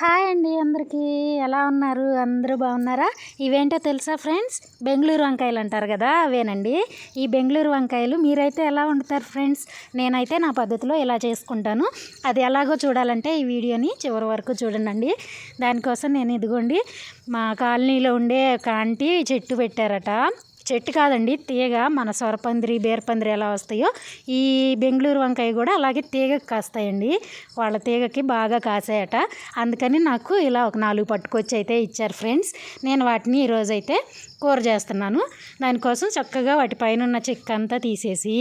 Hi అండి అందరికీ. ఎలా ఉన్నారు? అందరూ బాగున్నారా? ఇవేంటో తెలుసా ఫ్రెండ్స్? బెంగళూరు వంకాయలు అంటారు కదా అవేనండి. ఈ బెంగళూరు వంకాయలు మీరైతే ఎలా వండుతారు ఫ్రెండ్స్? నేనైతే నా పద్ధతిలో ఇలా చేసుకుంటాను. అది ఎలాగో చూడాలంటే ఈ వీడియోని చివరి వరకు చూడండి దానికోసం నేను ఇదిగోండి మా కాలనీలో ఉండే ఒక ఆంటీ చెట్టు పెట్టారట. చెట్టు కాదండి తీగ మన సొరపందిరి బీరపందిరి ఎలా వస్తాయో ఈ బెంగళూరు వంకాయ కూడా అలాగే తీగకి కాస్తాయండి. వాళ్ళ తీగకి బాగా కాసాయట. అందుకని నాకు ఇలా ఒక నాలుగు పట్టుకొచ్చి అయితే ఇచ్చారు ఫ్రెండ్స్. నేను వాటిని ఈరోజైతే కూర చేస్తున్నాను. దానికోసం చక్కగా వాటి పైన ఉన్న చెక్క అంతా తీసేసి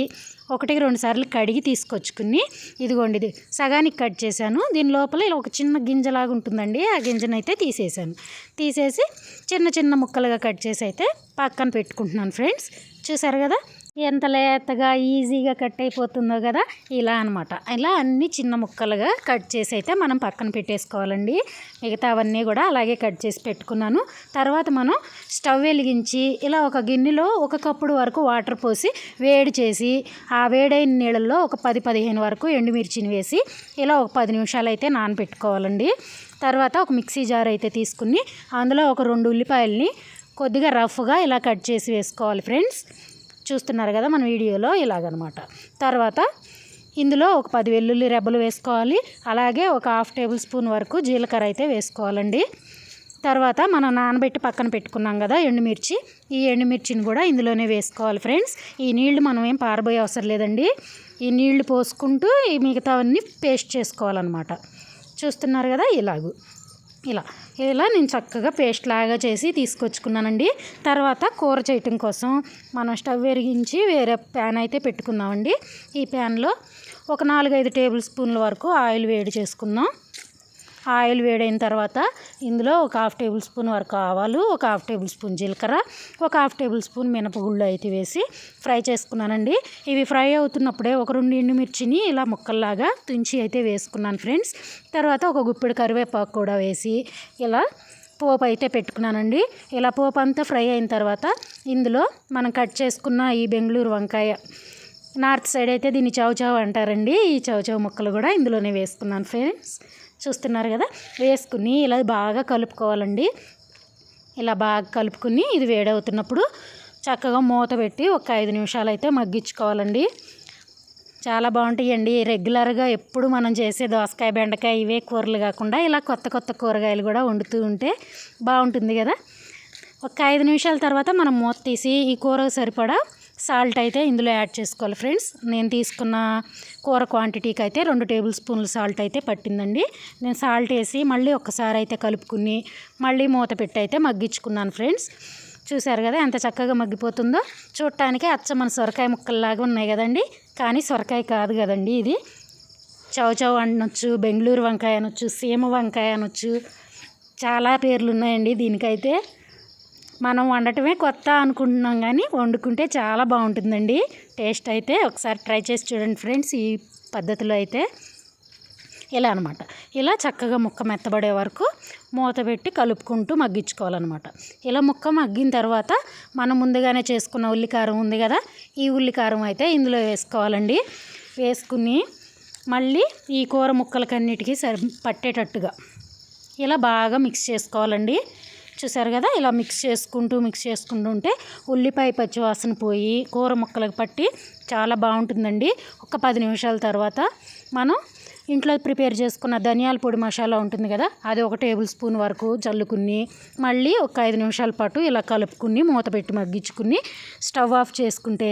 ఒకటికి రెండు సార్లు కడిగి తీసుకొచ్చుకుని ఇదిగోండి ఇది సగానికి కట్ చేశాను. దీని లోపల ఇలా ఒక చిన్న గింజలాగా ఉంటుందండి. ఆ గింజనైతే తీసేసాను తీసేసి చిన్న చిన్న ముక్కలుగా కట్ చేసి అయితే పక్కన పెట్టుకుంటున్నాను ఫ్రెండ్స్. చూసారు కదా? ఎంత లేతగా ఈజీగా కట్ అయిపోతుందో కదా ఇలా అనమాట ఇలా అన్ని చిన్న ముక్కలుగా కట్ చేసి అయితే మనం పక్కన పెట్టేసుకోవాలండి. మిగతా అవన్నీ కూడా అలాగే కట్ చేసి పెట్టుకున్నాను. తర్వాత మనం స్టవ్ వెలిగించి ఇలా ఒక గిన్నెలో ఒక కప్పుడు వరకు వాటర్ పోసి వేడి చేసి ఆ వేడైన నీళ్ళల్లో ఒక పది పదిహేను వరకు ఎండుమిర్చిని వేసి ఇలా ఒక పది నిమిషాలు అయితే నానబెట్టుకోవాలండి. తర్వాత ఒక మిక్సీ జార్ అయితే తీసుకుని అందులో ఒక రెండు ఉల్లిపాయలని కొద్దిగా రఫ్గా ఇలా కట్ చేసి వేసుకోవాలి ఫ్రెండ్స్. చూస్తున్నారు కదా మన వీడియోలో ఇలాగనమాట. తర్వాత ఇందులో ఒక పది వెల్లుల్లి రెబ్బలు వేసుకోవాలి. అలాగే ఒక హాఫ్ టేబుల్ స్పూన్ వరకు జీలకర్ర అయితే వేసుకోవాలండి. తర్వాత మనం నానబెట్టి పక్కన పెట్టుకున్నాం కదా ఎండుమిర్చి. ఈ ఎండుమిర్చిని కూడా ఇందులోనే వేసుకోవాలి ఫ్రెండ్స్. ఈ నీళ్ళు మనం ఏం పారబోయే అవసరం లేదండి. ఈ నీళ్ళు పోసుకుంటూ ఈ మిగతావన్నీ పేస్ట్ చేసుకోవాలన్నమాట. చూస్తున్నారు కదా ఇలాగూ. ఇలా. ఇలా నేను చక్కగా పేస్ట్ లాగా చేసి తీసుకొచ్చుకున్నానండి. తర్వాత కూర చేయటం కోసం మనం స్టవ్ వెరిగించి వేరే ప్యాన్ అయితే పెట్టుకుందామండి. ఈ ప్యాన్లో ఒక నాలుగైదు టేబుల్ స్పూన్ల వరకు ఆయిల్ వేడి చేసుకుందాం. ఆయిల్ వేడైన తర్వాత ఇందులో ఒక హాఫ్ టేబుల్ స్పూన్ వరకు ఆవాలు ఒక హాఫ్ టేబుల్ స్పూన్ జీలకర్ర ఒక హాఫ్ టేబుల్ స్పూన్ మినపగుళ్ళు అయితే వేసి ఫ్రై చేసుకున్నానండి. ఇవి ఫ్రై అవుతున్నప్పుడే ఒక రెండు ఎండుమిర్చిని ఇలా ముక్కల్లాగా తుంచి అయితే వేసుకున్నాను ఫ్రెండ్స్. తర్వాత ఒక గుప్పిడి కరివేపాకు కూడా వేసి ఇలా పోపు అయితే పెట్టుకున్నానండి. ఇలా పోపు అంతా ఫ్రై అయిన తర్వాత ఇందులో మనం కట్ చేసుకున్న ఈ బెంగళూరు వంకాయ నార్త్ సైడ్ అయితే దీన్ని చౌచౌ అంటారండి. ఈ చౌచౌ ముక్కలు కూడా ఇందులోనే వేసుకున్నాను ఫ్రెండ్స్. చూస్తున్నారు కదా? వేసుకుని ఇలా బాగా కలుపుకోవాలండి. ఇలా బాగా కలుపుకుని ఇది వేడవుతున్నప్పుడు చక్కగా మూత పెట్టి ఒక ఐదు నిమిషాలు అయితే మగ్గించుకోవాలండి. చాలా బాగుంటాయండి. రెగ్యులర్గా ఎప్పుడు మనం చేసే దోసకాయ బెండకాయ ఇవే కూరలు కాకుండా ఇలా కొత్త కొత్త కూరగాయలు కూడా వండుతూ ఉంటే బాగుంటుంది కదా? ఒక ఐదు నిమిషాల తర్వాత మనం మూత తీసి ఈ కూరకు సరిపడా సాల్ట్ అయితే ఇందులో యాడ్ చేసుకోవాలి ఫ్రెండ్స్. నేను తీసుకున్న కూర క్వాంటిటీకి అయితే రెండు టేబుల్ స్పూన్లు సాల్ట్ అయితే పట్టిందండి. నేను సాల్ట్ వేసి మళ్ళీ ఒక్కసారి అయితే కలుపుకుని మళ్ళీ మూత పెట్టి అయితే మగ్గించుకున్నాను ఫ్రెండ్స్. చూసారు కదా ఎంత చక్కగా మగ్గిపోతుందో. చూడటానికి అచ్చ మన సొరకాయ ముక్కల్లాగా ఉన్నాయి కదండి. కానీ సొరకాయ కాదు కదండి ఇది. చౌచౌ అనొచ్చు బెంగళూరు వంకాయ అనొచ్చు సీమ వంకాయ అనొచ్చు చాలా పేర్లు ఉన్నాయండి దీనికైతే. మనం వండటమే కొత్త అనుకుంటున్నాం కానీ వండుకుంటే చాలా బాగుంటుందండి. టేస్ట్ అయితే ఒకసారి ట్రై చేసి చూడండి ఫ్రెండ్స్ ఈ పద్ధతిలో అయితే. ఇలా అనమాట ఇలా చక్కగా ముక్క మెత్తబడే వరకు మూత పెట్టి కలుపుకుంటూ మగ్గించుకోవాలన్నమాట. ఇలా ముక్క మగ్గిన తర్వాత మనం ముందుగానే చేసుకున్న ఉల్లికారం ఉంది కదా ఈ ఉల్లికారం అయితే ఇందులో వేసుకోవాలండి. వేసుకుని మళ్ళీ ఈ కూర ముక్కలకన్నిటికీ సరి పట్టేటట్టుగా. ఇలా బాగా మిక్స్ చేసుకోవాలండి. చూసారు కదా? ఇలా మిక్స్ చేసుకుంటూ మిక్స్ చేసుకుంటూ ఉంటే ఉల్లిపాయ పచ్చివాసన పోయి కూర ముక్కలకు పట్టి చాలా బాగుంటుందండి. ఒక పది నిమిషాల తర్వాత మనం ఇంట్లో ప్రిపేర్ చేసుకున్న ధనియాల పొడి మసాలా ఉంటుంది కదా అది ఒక టేబుల్ స్పూన్ వరకు చల్లుకుని మళ్ళీ ఒక ఐదు నిమిషాల పాటు ఇలా కలుపుకుని మూత పెట్టి మగ్గించుకుని స్టవ్ ఆఫ్ చేసుకుంటే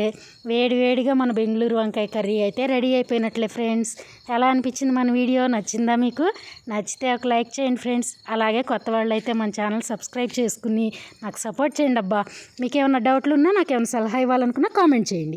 వేడివేడిగా మన బెంగళూరు వంకాయ కర్రీ అయితే రెడీ అయిపోయినట్లే ఫ్రెండ్స్. ఎలా అనిపించింది మన వీడియో? నచ్చిందా మీకు? నచ్చితే ఒక లైక్ చేయండి ఫ్రెండ్స్. అలాగే కొత్త వాళ్ళు అయితే మన ఛానల్ సబ్స్క్రైబ్ చేసుకుని నాకు సపోర్ట్ చేయండి అబ్బా. మీకు ఏమైనా డౌట్లు ఉన్నా నాకు ఏమైనా సలహా ఇవ్వాలనుకున్నా కామెంట్ చేయండి.